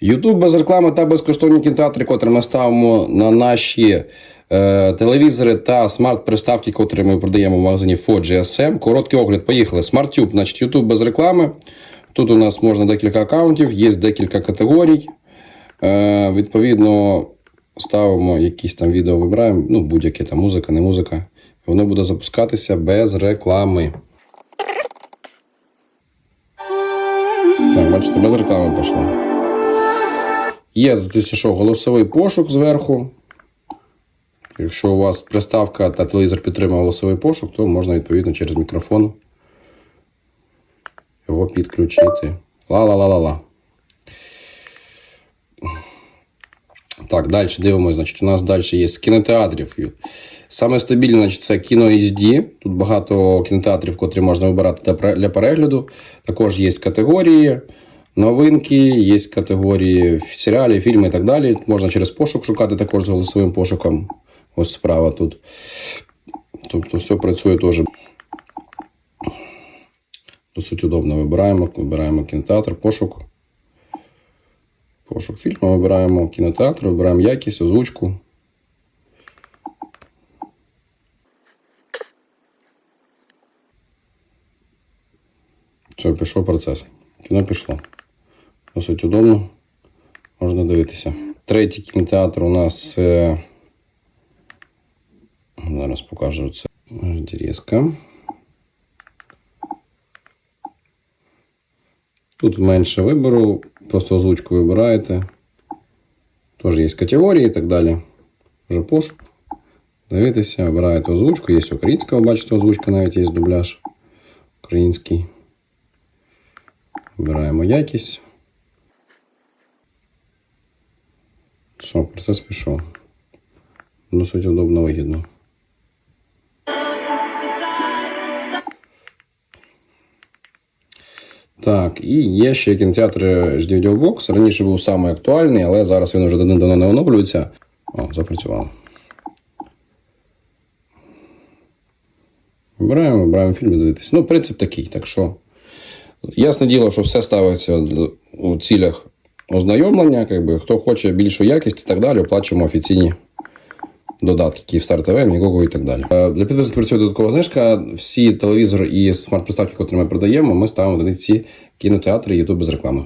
Ютуб без реклами та безкоштовні кінотеатри, котрі ми ставимо на наші е, телевізори та смарт-приставки, котрі ми продаємо в магазині 4GSM. Короткий огляд, поїхали. SmartTube, значить, YouTube без реклами. Тут у нас можна декілька аккаунтів, є декілька категорій. Е, відповідно, ставимо якісь там відео, вибираємо, ну, будь-яке там музика, не музика. Воно буде запускатися без реклами. Так, бачите, без реклами пішло. Є тут що, голосовий пошук зверху. Якщо у вас приставка та телевізор підтримує голосовий пошук, то можна відповідно через мікрофон його підключити. Ла-ла-ла-ла-ла. Так, далі дивимося. Значить, у нас далі є з кінотеатрів. Саме стабільне значить, це кіно HD. Тут багато кінотеатрів, котрі можна вибирати для перегляду. Також є категорії, новинки, є категорії серіалів, фільми і так далі. Можна через пошук шукати також з голосовим пошуком. Ось справа тут. Тобто все працює теж. Досить удобно. Вибираємо, вибираємо кінотеатр, пошук. Пошук фільму, вибираємо кінотеатр, вибираємо якість, озвучку. Все, пішов процес. Кіно пішло. Досить удобно. Можна дивитися. Третій кінотеатр у нас. Е... Зараз покажу це. Дірізка. Тут менше вибору, просто озвучку вибираєте. Теж є категорії і так далі. Вже пошук. Дивитеся, вибираєте озвучку. Є українська, ви бачите, озвучка навіть є дубляж. Український. Вибираємо якість. Все, процес пішов. Досить удобно, вигідно. Так, і є ще кінотеатр HD Box. Раніше був самий актуальний, але зараз він вже давно не оновлюється. О, запрацював. Вибираємо, вибираємо фільм дивитися. Ну, принцип такий. Так що, ясне діло, що все ставиться у цілях ознайомлення. Якби, хто хоче більшу якість і так далі, оплачуємо офіційні додатки, Київстар ТВ, Мігого і так далі. Е, Для підписників працює додаткова знижка. Всі телевізори і смарт-приставки, які ми продаємо, ми ставимо них ці кінотеатри і ютуб без реклами.